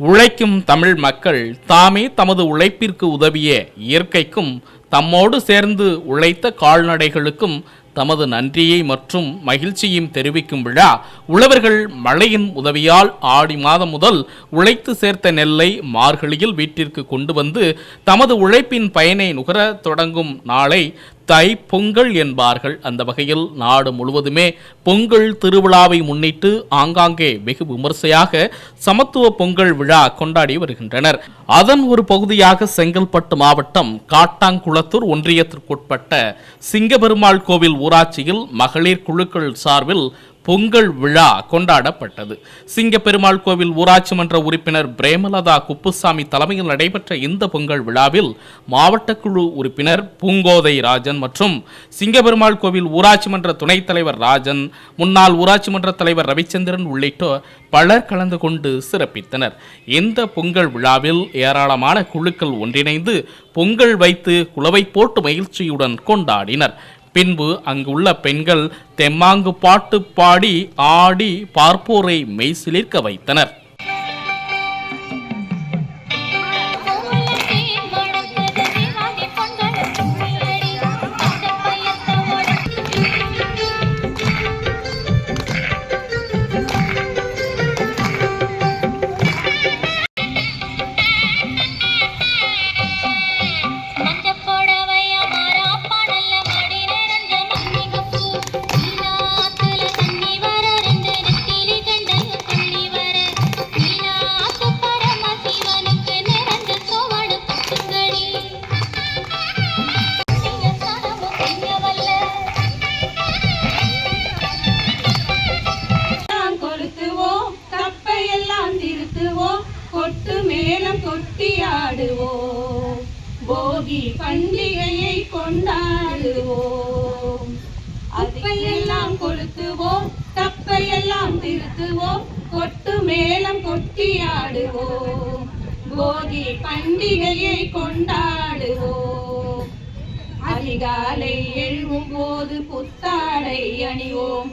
உழைக்கும் தமிழ் மக்கள் தாமே தமது உழைப்பிற்கு உதவிய இயற்கைக்கும் தம்மோடு சேர்ந்து உழைத்த கால்நடைகளுக்கும் தமது நன்றியை மற்றும் மகிழ்ச்சியையும் தெரிவிக்கும் விழா உழவர்கள் மழையின் உதவியால் ஆடி மாதம் முதல் உழைத்து சேர்த்த நெல்லை மார்கழியில் வீட்டிற்கு கொண்டு வந்து தமது உழைப்பின் பயனை நுகர தொடங்கும் நாளை தை பொங்கல் என்பார்கள். அந்த வகையில் நாடு முழுவதுமே பொங்கல் திருவிழாவை முன்னிட்டு ஆங்காங்கே வெகு விமர்சையாக சமத்துவ பொங்கல் விழா கொண்டாடி வருகின்றனர். அதன் ஒரு பகுதியாக செங்கல்பட்டு மாவட்டம் காட்டாங்குளத்தூர் ஒன்றியத்திற்குட்பட்ட சிங்கபெருமாள் கோவில் ஊராட்சியில் மகளிர் குழுக்கள் சார்பில் பொங்கல் விழா கொண்டாடப்பட்டது. சிங்கப்பெருமாள் கோவில் ஊராட்சி மன்ற உறுப்பினர் பிரேமலதா குப்புசாமி தலைமையில் நடைபெற்ற இந்த பொங்கல் விழாவில் மாவட்ட குழு உறுப்பினர் பூங்கோதை ராஜன் மற்றும் சிங்கப்பெருமாள் கோவில் ஊராட்சி மன்ற துணைத் தலைவர் ராஜன் முன்னாள் ஊராட்சி மன்ற தலைவர் ரவிச்சந்திரன் உள்ளிட்டோர் பலர் கலந்து கொண்டு சிறப்பித்தனர். இந்த பொங்கல் விழாவில் ஏராளமான குழுக்கள் ஒன்றிணைந்து பொங்கல் வைத்து குலவை போட்டு மகிழ்ச்சியுடன் கொண்டாடினர். பின்பு அங்குள்ள பெண்கள் தெம்மாங்கு பாட்டு பாடி ஆடி பார்ப்போரை மெய்சிலிர்க்க வைத்தனர். போகி பண்டிகையை கொண்டாடுவோம். அப்பையெல்லாம் கொளுத்துவோம் தப்பையெல்லாம் திருத்துவோம் கொட்டு மேளம் கொட்டியாடுவோம். போகி பண்டிகையை கொண்டாடுவோம். அதிகாலை எழும் போது புத்தாடை அணிவோம்.